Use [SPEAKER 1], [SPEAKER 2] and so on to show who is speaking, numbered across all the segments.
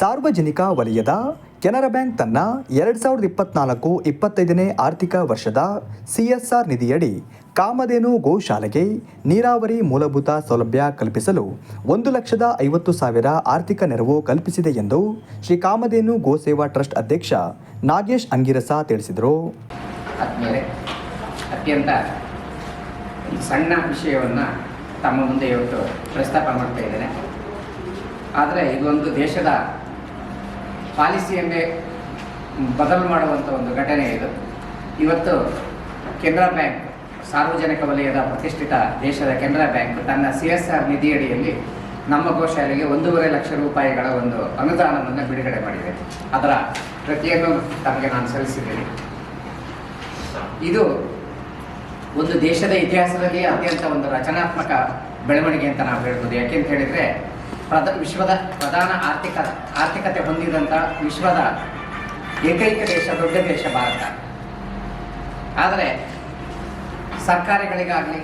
[SPEAKER 1] ಸಾರ್ವಜನಿಕ ವಲಯದ ಕೆನರಾ ಬ್ಯಾಂಕ್ ತನ್ನ ಎರಡು ಸಾವಿರದ ಇಪ್ಪತ್ನಾಲ್ಕು ಇಪ್ಪತ್ತೈದನೇ ಆರ್ಥಿಕ ವರ್ಷದ ಸಿಎಸ್ಆರ್ ನಿಧಿಯಡಿ ಕಾಮಧೇನು ಗೋಶಾಲೆಗೆ ನೀರಾವರಿ ಮೂಲಭೂತ ಸೌಲಭ್ಯ ಕಲ್ಪಿಸಲು ಒಂದು ಲಕ್ಷದ ಐವತ್ತು ಸಾವಿರ ಆರ್ಥಿಕ ನೆರವು ಕಲ್ಪಿಸಿದೆ ಎಂದು ಶ್ರೀ ಕಾಮಧೇನು ಗೋಸೇವಾ ಟ್ರಸ್ಟ್ ಅಧ್ಯಕ್ಷ ನಾಗೇಶ್ ಅಂಗಿರಸ ತಿಳಿಸಿದರು.
[SPEAKER 2] ಅತ್ಯಂತ ಸಣ್ಣ ವಿಷಯವನ್ನು ತಮ್ಮ ಮುಂದೆ ಇವತ್ತು ಪ್ರಸ್ತಾಪ ಮಾಡ್ತಾ ಆದರೆ ಇದೊಂದು ದೇಶದ ಪಾಲಿಸಿಯನ್ನೇ ಬದಲು ಮಾಡುವಂಥ ಒಂದು ಘಟನೆ ಇದು. ಇವತ್ತು ಕೆನರಾ ಬ್ಯಾಂಕ್, ಸಾರ್ವಜನಿಕ ವಲಯದ ಪ್ರತಿಷ್ಠಿತ ದೇಶದ ಕೆನರಾ ಬ್ಯಾಂಕ್ ತನ್ನ ಸಿ ಎಸ್ ಆರ್ ನಿಧಿಯಡಿಯಲ್ಲಿ ನಮ್ಮ ಗೋಶಾಲೆಗೆ ಒಂದೂವರೆ ಲಕ್ಷ ರೂಪಾಯಿಗಳ ಒಂದು ಅನುದಾನವನ್ನು ಬಿಡುಗಡೆ ಮಾಡಿದೆ. ಅದರ ಪ್ರತಿಯನ್ನು ತಮಗೆ ನಾನು ಸಲ್ಲಿಸಿದ್ದೇನೆ. ಇದು ಒಂದು ದೇಶದ ಇತಿಹಾಸದಲ್ಲಿ ಅತ್ಯಂತ ಒಂದು ರಚನಾತ್ಮಕ ಬೆಳವಣಿಗೆ ಅಂತ ನಾವು ಹೇಳ್ಬೋದು. ಯಾಕೆಂತ ಹೇಳಿದರೆ ಪ್ರಧ, ವಿಶ್ವದ ಪ್ರಧಾನ ಆರ್ಥಿಕ, ಆರ್ಥಿಕತೆ ಹೊಂದಿದಂಥ ವಿಶ್ವದ ಏಕೈಕ ದೇಶ, ದೊಡ್ಡ ದೇಶ ಭಾರತ. ಆದರೆ ಸರ್ಕಾರಗಳಿಗಾಗಲಿ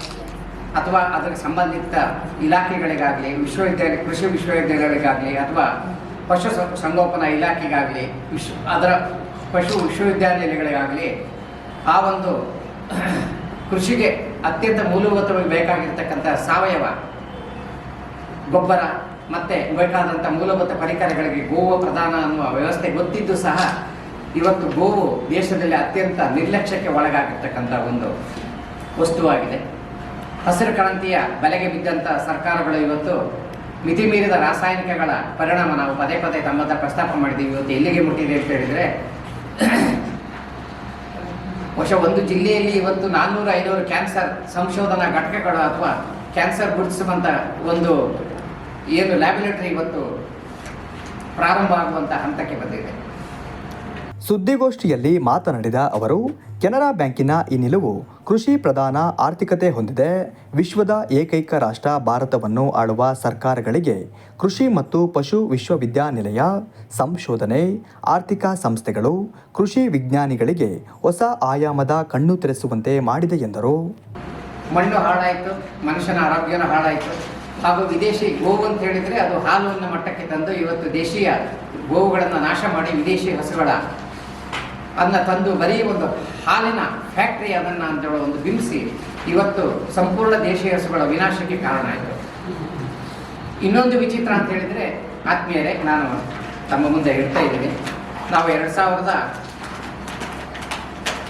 [SPEAKER 2] ಅಥವಾ ಅದಕ್ಕೆ ಸಂಬಂಧಿತ ಇಲಾಖೆಗಳಿಗಾಗಲಿ ವಿಶ್ವವಿದ್ಯಾಲಯ ಕೃಷಿ ವಿಶ್ವವಿದ್ಯಾಲಯಗಳಿಗಾಗಲಿ ಅಥವಾ ಪಶು ಸಂಗೋಪನಾ ಇಲಾಖೆಗಾಗಲಿ, ವಿಶ್ವ, ಅದರ ಪಶು ವಿಶ್ವವಿದ್ಯಾಲಯಗಳಿಗಾಗಲಿ ಆ ಒಂದು ಕೃಷಿಗೆ ಅತ್ಯಂತ ಮೂಲಭೂತವಾಗಿ ಬೇಕಾಗಿರ್ತಕ್ಕಂಥ ಸಾವಯವ ಗೊಬ್ಬರ ಮತ್ತು ಬೇಕಾದಂಥ ಮೂಲಭೂತ ಪರಿಕರಗಳಿಗೆ ಗೋವು ಪ್ರಧಾನ ಅನ್ನುವ ವ್ಯವಸ್ಥೆ ಗೊತ್ತಿದ್ದು ಸಹ ಇವತ್ತು ಗೋವು ದೇಶದಲ್ಲಿ ಅತ್ಯಂತ ನಿರ್ಲಕ್ಷ್ಯಕ್ಕೆ ಒಳಗಾಗಿರ್ತಕ್ಕಂಥ ಒಂದು ವಸ್ತುವಾಗಿದೆ. ಹಸಿರು ಕ್ರಾಂತಿಯ ಬಲೆಗೆ ಬಿದ್ದಂಥ ಸರ್ಕಾರಗಳು ಇವತ್ತು ಮಿತಿ ಮೀರಿದ ರಾಸಾಯನಿಕಗಳ ಪರಿಣಾಮ ನಾವು ಪದೇ ಪದೇ ತಮ್ಮ ಪ್ರಸ್ತಾಪ ಮಾಡಿದ್ದೀವಿ. ಇವತ್ತು ಎಲ್ಲಿಗೆ ಮುಟ್ಟಿದೆ ಅಂತ ಹೇಳಿದರೆ ವರ್ಷ ಒಂದು ಜಿಲ್ಲೆಯಲ್ಲಿ ಇವತ್ತು ನಾನ್ನೂರು ಐನೂರು ಕ್ಯಾನ್ಸರ್ ಸಂಶೋಧನಾ ಘಟಕಗಳು ಅಥವಾ ಕ್ಯಾನ್ಸರ್ ಗುರುತಿಸುವಂಥ ಒಂದು ಏನು ಲ್ಯಾಬೊರೇಟರಿ ಇವತ್ತು ಪ್ರಾರಂಭ ಆಗುವಂಥ ಹಂತಕ್ಕೆ ಬಂದಿದೆ.
[SPEAKER 1] ಸುದ್ದಿಗೋಷ್ಠಿಯಲ್ಲಿ ಮಾತನಾಡಿದ ಅವರು ಕೆನರಾ ಬ್ಯಾಂಕಿನ ಈ ನಿಲುವು ಕೃಷಿ ಪ್ರಧಾನ ಆರ್ಥಿಕತೆ ಹೊಂದಿದೆ. ವಿಶ್ವದ ಏಕೈಕ ರಾಷ್ಟ್ರ ಭಾರತವನ್ನು ಆಳುವ ಸರ್ಕಾರಗಳಿಗೆ ಕೃಷಿ ಮತ್ತು ಪಶು ವಿಶ್ವವಿದ್ಯಾನಿಲಯ ಸಂಶೋಧನೆ ಆರ್ಥಿಕ ಸಂಸ್ಥೆಗಳು ಕೃಷಿ ವಿಜ್ಞಾನಿಗಳಿಗೆ ಹೊಸ ಆಯಾಮದ ಕಣ್ಣು ತೆರೆಸುವಂತೆ ಮಾಡಿದೆ ಎಂದರು.
[SPEAKER 2] ಮಣ್ಣು ಹಾಳಾಯಿತು ಮನುಷ್ಯನ ಆರೋಗ್ಯನೂ ಹಾಳಾಯಿತು. ಹಾಗೂ ವಿದೇಶಿ ಗೋವು ಅಂತ ಹೇಳಿದರೆ ಅದು ಹಾಲು ಅನ್ನೋ ಮಟ್ಟಕ್ಕೆ ತಂದು ಇವತ್ತು ದೇಶೀಯ ಗೋವುಗಳನ್ನು ನಾಶ ಮಾಡಿ ವಿದೇಶಿ ಹಸುಗಳ ಅನ್ನ ತಂದು ಬರೀ ಒಂದು ಹಾಲಿನ ಫ್ಯಾಕ್ಟ್ರಿ ಅದನ್ನು ಅಂತೇಳಿ ಒಂದು ಬಿಂಬಿಸಿ ಇವತ್ತು ಸಂಪೂರ್ಣ ದೇಶೀಯ ಹಸುಗಳ ವಿನಾಶಕ್ಕೆ ಕಾರಣ ಆಯಿತು ಇನ್ನೊಂದು ವಿಚಿತ್ರ ಅಂತ ಹೇಳಿದರೆ, ಆತ್ಮೀಯರೇ, ನಾನು ತಮ್ಮ ಮುಂದೆ ಇಡ್ತಾ ಇದ್ದೀನಿ. ನಾವು ಎರಡು ಸಾವಿರದ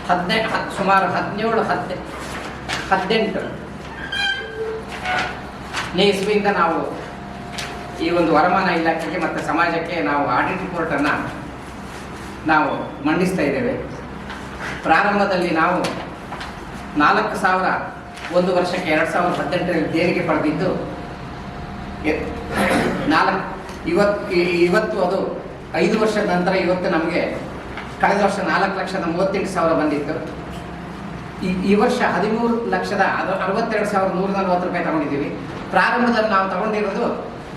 [SPEAKER 2] ಹದಿನೆಂಟು ಸುಮಾರು ಹದಿನೇಳು ಹದ್ ಹದಿನೆಂಟು ಇಸ್ವಿಯಿಂದ ನಾವು ಈ ಒಂದು ವರಮಾನ ಇಲಾಖೆಗೆ ಮತ್ತು ಸಮಾಜಕ್ಕೆ ನಾವು ಆಡಿಟ್ ರಿಪೋರ್ಟನ್ನು ನಾವು ಮಂಡಿಸ್ತಾ ಇದ್ದೇವೆ. ಪ್ರಾರಂಭದಲ್ಲಿ ನಾವು ನಾಲ್ಕು ಸಾವಿರ, ಒಂದು ವರ್ಷಕ್ಕೆ ಎರಡು ಸಾವಿರದ ಹದಿನೆಂಟರಲ್ಲಿ ದೇಣಿಗೆ ಪಡೆದಿದ್ದು ನಾಲ್ಕು, ಇವತ್ತು ಇವತ್ತು ಅದು ಐದು ವರ್ಷದ ನಂತರ ಇವತ್ತು ನಮಗೆ ಕಳೆದ ವರ್ಷ ನಾಲ್ಕು ಲಕ್ಷದ ಮೂವತ್ತೆಂಟು ಸಾವಿರ ಬಂದಿತ್ತು. ಈ ಈ ವರ್ಷ ಹದಿಮೂರು ಲಕ್ಷದ ಅರವತ್ತೆರಡು ಸಾವಿರದ ನೂರ ನಲ್ವತ್ತು ರೂಪಾಯಿ ತಗೊಂಡಿದ್ದೀವಿ. ಪ್ರಾರಂಭದಲ್ಲಿ ನಾವು ತಗೊಂಡಿರೋದು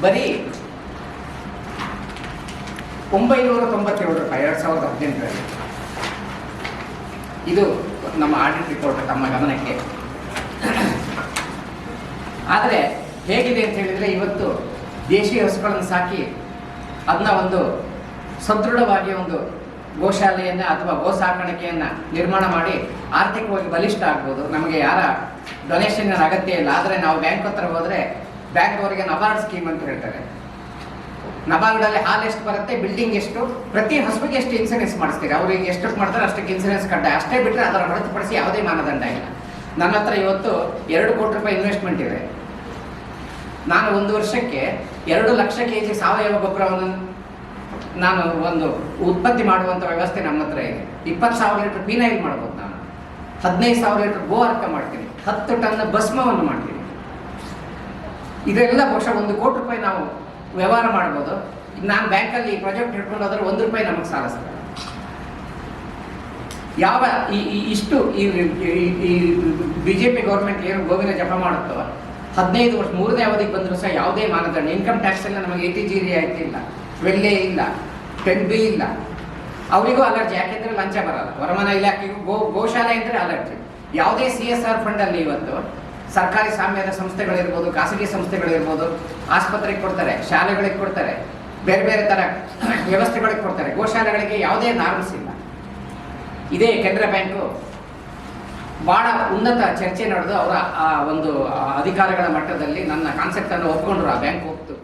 [SPEAKER 2] ಬರೀ ಒಂಬೈನೂರ ತೊಂಬತ್ತೇಳು ರೂಪಾಯಿ, ಎರಡು ಸಾವಿರದ ಹದಿನೆಂಟರಲ್ಲಿ. ಇದು ನಮ್ಮ ಆಡಿಟ್ ರಿಪೋರ್ಟ್ ತಮ್ಮ ಗಮನಕ್ಕೆ. ಆದರೆ ಹೇಗಿದೆ ಅಂತ ಹೇಳಿದರೆ ಇವತ್ತು ದೇಶೀಯ ಹಸುಗಳನ್ನು ಸಾಕಿ, ಅದನ್ನ ಒಂದು ಸದೃಢವಾಗಿ ಒಂದು ಗೋಶಾಲೆಯನ್ನು ಅಥವಾ ಗೋ ಸಾಕಾಣಿಕೆಯನ್ನು ನಿರ್ಮಾಣ ಮಾಡಿ ಆರ್ಥಿಕವಾಗಿ ಬಲಿಷ್ಠ ಆಗ್ಬೋದು. ನಮಗೆ ಯಾರ ಡೊನೇಷನ್ ಅಗತ್ಯ ಇಲ್ಲ. ಆದರೆ ನಾವು ಬ್ಯಾಂಕ್ ಹತ್ರ ಹೋದ್ರೆ ಬ್ಯಾಂಕ್ ಅವರಿಗೆ ನಬಾರ್ಡ್ ಸ್ಕೀಮ್ ಅಂತ ಹೇಳ್ತಾರೆ. ನಬಾರ್ಡಲ್ಲಿ ಹಾಲು ಎಷ್ಟು ಬರುತ್ತೆ ಬಿಲ್ಡಿಂಗ್ ಎಷ್ಟು, ಪ್ರತಿ ಹಸುವಿಗೆ ಎಷ್ಟು ಇನ್ಸೂರೆನ್ಸ್ ಮಾಡಿಸ್ತೀರಿ? ಅವ್ರಿಗೆ ಎಷ್ಟು ಮಾಡ್ತಾರೆ, ಅಷ್ಟಕ್ಕೆ ಇನ್ಸೂರೆನ್ಸ್ ಕಡ್ಡಾಯ. ಅಷ್ಟೇ ಬಿಟ್ಟರೆ ಅದರ ಹೊರತುಪಡಿಸಿ ಯಾವುದೇ ಮಾನದಂಡ ಇಲ್ಲ. ನನ್ನ ಹತ್ರ ಇವತ್ತು ಎರಡು ಕೋಟಿ ರೂಪಾಯಿ ಇನ್ವೆಸ್ಟ್ಮೆಂಟ್ ಇದೆ. ನಾನು ಒಂದು ವರ್ಷಕ್ಕೆ ಎರಡು ಲಕ್ಷ ಕೆ ಜಿ ಸಾವಯವ ಗೊಬ್ಬರವನ್ನು ನಾನು ಒಂದು ಉತ್ಪತ್ತಿ ಮಾಡುವಂಥ ವ್ಯವಸ್ಥೆ ನಮ್ಮ ಹತ್ರ ಇದೆ. ಇಪ್ಪತ್ತು ಸಾವಿರ ಲೀಟರ್ ಪೀನೈಲ್ ಮಾಡ್ಬೋದು ನಾನು. ಹದಿನೈದು ಸಾವಿರ ಲೀಟರ್ ಗೋ ಅರ್ಕ ಮಾಡ್ತೀನಿ. ಹತ್ತು ಟನ್ ಭಸ್ಮವನ್ನು ಮಾಡ್ತೀನಿ. ಇದೆಲ್ಲ ಬಹುಶಃ ಒಂದು ಕೋಟಿ ರೂಪಾಯಿ ನಾವು ವ್ಯವಹಾರ ಮಾಡ್ಬೋದು. ನಾನು ಬ್ಯಾಂಕಲ್ಲಿ ಪ್ರಾಜೆಕ್ಟ್ ಹಿಡ್ಕೊಂಡು ಒಂದು ರೂಪಾಯಿ ನಮಗೆ ಸಾಲ ಯಾವ ಈ ಇಷ್ಟು ಈ ಬಿ ಜೆ ಪಿ ಗೌರ್ಮೆಂಟ್ ಏನು ಗೋವಿನ ಜಪ ಮಾಡುತ್ತೋ, ಹದಿನೈದು ವರ್ಷ ಮೂರನೇ ಅವಧಿಗೆ ಬಂದರೂ ಸಹ ಯಾವುದೇ ಮಾನದಂಡ, ಇನ್ಕಮ್ ಟ್ಯಾಕ್ಸ್ ಎಲ್ಲ ನಮಗೆ ಏಟಿ ಜಿ ರಿಯಾಯಿತಿ ಇಲ್ಲ ವೆಲ್ಲೇ ಇಲ್ಲ. ಟೆನ್ ಇಲ್ಲ. ಅವರಿಗೂ ಅಲರ್ಜಿ ಯಾಕೆಂದ್ರೆ ಲಂಚ ಬರಲ್ಲ. ವರಮಾನ ಇಲಾಖೆಗೂ ಗೋ, ಗೋಶಾಲೆ ಅಂದರೆ ಅಲರ್ಜಿ ಯಾವುದೇ ಸಿ ಎಸ್ ಆರ್ ಫಂಡಲ್ಲಿ ಇವತ್ತು ಸರ್ಕಾರಿ ಸ್ವಾಮ್ಯದ ಸಂಸ್ಥೆಗಳಿರ್ಬೋದು, ಖಾಸಗಿ ಸಂಸ್ಥೆಗಳಿರ್ಬೋದು, ಆಸ್ಪತ್ರೆಗೆ ಕೊಡ್ತಾರೆ, ಶಾಲೆಗಳಿಗೆ ಕೊಡ್ತಾರೆ, ಬೇರೆ ಬೇರೆ ಥರ ವ್ಯವಸ್ಥೆಗಳಿಗೆ ಕೊಡ್ತಾರೆ. ಗೋಶಾಲೆಗಳಿಗೆ ಯಾವುದೇ ನಾರ್ಮ್ಸ್ ಇಲ್ಲ. ಇದೇ ಕೆನರಾ ಬ್ಯಾಂಕು ಭಾಳ ಉನ್ನತ ಚರ್ಚೆ ನಡೆದು ಅವರ ಆ ಒಂದು ಅಧಿಕಾರಿಗಳ ಮಟ್ಟದಲ್ಲಿ ನನ್ನ ಕಾನ್ಸೆಪ್ಟ್ ಅನ್ನು ಒಪ್ಕೊಂಡ್ರು ಆ ಬ್ಯಾಂಕ್ ಹೋಗ್ತು